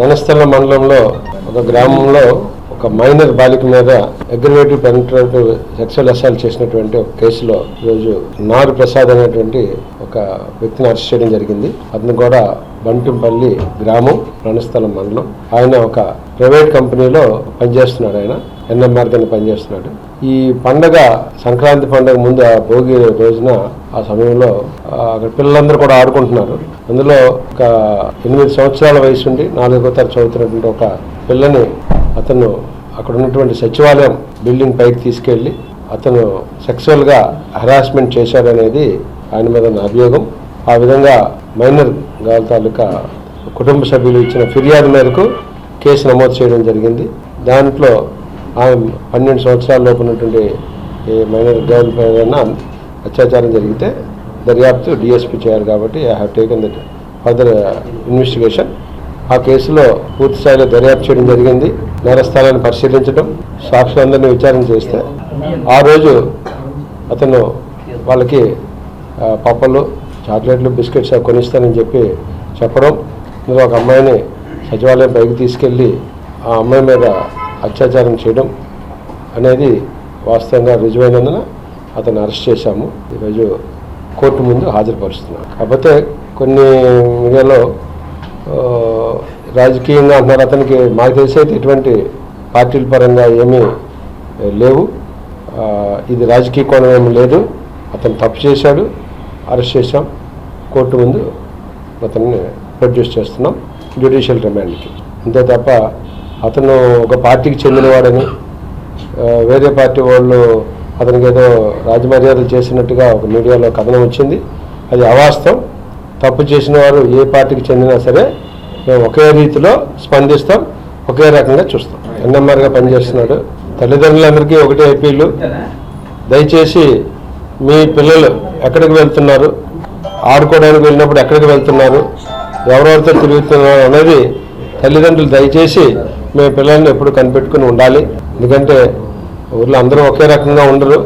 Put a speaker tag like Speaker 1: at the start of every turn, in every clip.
Speaker 1: రణస్థల మండలంలో ఒక గ్రామంలో ఒక మైనర్ బాలిక మీద అగ్రివేటివ్ పెనిట్రేటివ్ సెక్షువల్ అసాల్ట్ చేసినటువంటి ఒక కేసులో ఈరోజు నారు ప్రసాద్ అనేటువంటి ఒక వ్యక్తిని అరెస్ట్ చేయడం జరిగింది. అతను కూడా బంటింపల్లి గ్రామం రణస్థలం మండలం. ఆయన ఒక ప్రైవేట్ కంపెనీలో పనిచేస్తున్నాడు ఆయన ఎన్ఎంఆర్ కింద పనిచేస్తున్నాడు. ఈ పండగ సంక్రాంతి పండగ ముందు ఆ భోగి రోజున ఆ సమయంలో అక్కడ పిల్లలందరూ కూడా ఆడుకుంటున్నారు. అందులో ఒక ఎనిమిది సంవత్సరాల వయసు ఉండి నాలుగో తరగతి చదువుతున్నటువంటి ఒక పిల్లని అతను అక్కడ ఉన్నటువంటి సచివాలయం బిల్డింగ్ పైకి తీసుకెళ్ళి అతను సెక్సువల్గా హరాస్మెంట్ చేశాడనేది ఆయన మీద నా అభియోగం. ఆ విధంగా మైనర్ గాల్ తాలూకా కుటుంబ సభ్యులు ఇచ్చిన ఫిర్యాదు మేరకు కేసు నమోదు చేయడం జరిగింది. దాంట్లో ఆమె పన్నెండు సంవత్సరాల లోపు ఉన్నటువంటి ఈ మైనర్ గర్ల్ పైన అత్యాచారం జరిగితే దర్యాప్తు డిఎస్పీ చేయాలి కాబట్టి I have taken that further investigation ఆ కేసులో పూర్తి స్థాయిలో దర్యాప్తు చేయడం జరిగింది. నేరస్థానాన్ని పరిశీలించడం సాక్షులందరినీ విచారణ చేస్తే ఆ రోజు అతను వాళ్ళకి పప్పలు చాక్లెట్లు బిస్కెట్స్ అవి కొనిస్తానని చెప్పి చెప్పడం. మీరు ఒక అమ్మాయిని సచివాలయం పైకి తీసుకెళ్ళి ఆ అమ్మాయి మీద అత్యాచారం చేయడం అనేది వాస్తవంగా రుజువైనందున అతను అరెస్ట్ చేశాము. ఈరోజు కోర్టు ముందు హాజరుపరుస్తున్నాం. కాకపోతే కొన్ని మీడియాలో రాజకీయంగా అంటున్నారు అతనికి మాకు తెలిసి అయితే ఎటువంటి పార్టీల పరంగా ఏమీ లేవు. ఇది రాజకీయ కోణం ఏమీ లేదు. అతను తప్పు చేశాడు. అరెస్ట్ చేశాం. కోర్టు ముందు అతన్ని ప్రొడ్యూస్ చేస్తున్నాం. జ్యుడిషియల్ రిమాండ్కి. అంతే తప్ప అతను ఒక పార్టీకి చెందినవాడని వేరే పార్టీ వాళ్ళు అతనికి ఏదో రాజమర్యాదలు చేసినట్టుగా ఒక మీడియాలో కథనం వచ్చింది. అది అవాస్తవం. తప్పు చేసిన వారు ఏ పార్టీకి చెందినా సరే మేము ఒకే రీతిలో స్పందిస్తాం ఒకే రకంగా చూస్తాం. ఎన్ఎంఆర్గా పనిచేస్తున్నాడు. తల్లిదండ్రులందరికీ ఒకటే అప్పీలు. దయచేసి మీ పిల్లలు ఎక్కడికి వెళ్తున్నారు? ఆడుకోవడానికి వెళ్ళినప్పుడు ఎక్కడికి వెళ్తున్నారు? ఎవరెవరితో తిరుగుతున్నారు అనేది తల్లిదండ్రులు దయచేసి మీ పిల్లల్ని ఎప్పుడు కనిపెట్టుకుని ఉండాలి. ఎందుకంటే ఊర్లో అందరూ ఒకే రకంగా ఉండరు.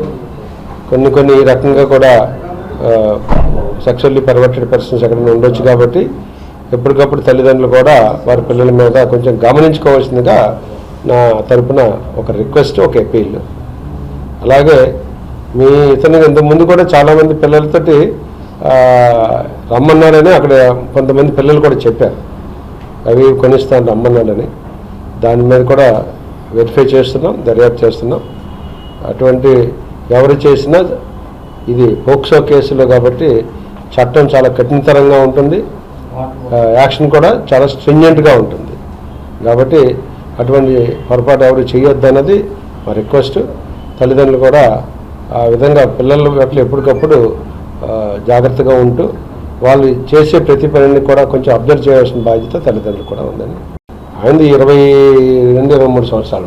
Speaker 1: కొన్ని కొన్ని రకంగా కూడా సెక్షువల్లీ పర్వర్టెడ్ పర్సన్స్ ఎక్కడైనా ఉండొచ్చు కాబట్టి ఎప్పటికప్పుడు తల్లిదండ్రులు కూడా వారి పిల్లల మీద కొంచెం గమనించుకోవాల్సిందిగా నా తరపున ఒక రిక్వెస్ట్ ఒక అపీల్ అలాగే మీ ఇతను ఇంతకుముందు ముందు కూడా చాలామంది పిల్లలతోటి రమ్మన్నాడని అక్కడ కొంతమంది పిల్లలు కూడా చెప్పారు. అవి కొనిస్తాను రమ్మన్నాడని దాని మీద కూడా వెరిఫై చేస్తున్నాం దర్యాప్తు చేస్తున్నాం. అటువంటి ఎవరు చేసినా ఇది పోక్సో కేసులో కాబట్టి చట్టం చాలా కఠినతరంగా ఉంటుంది. యాక్షన్ కూడా చాలా స్ట్రింజెంట్గా ఉంటుంది. కాబట్టి అటువంటి పొరపాటు ఎవరు చేయొద్దు అన్నది మా రిక్వెస్ట్. తల్లిదండ్రులు కూడా ఆ విధంగా పిల్లల పట్ల ఎప్పటికప్పుడు జాగ్రత్తగా ఉంటూ వాళ్ళు చేసే ప్రతి పనిని కూడా కొంచెం అబ్జర్వ్ చేయాల్సిన బాధ్యత తల్లిదండ్రులు కూడా ఉందని. ఆయనది ఇరవై రెండు ఇరవై మూడు సంవత్సరాలు.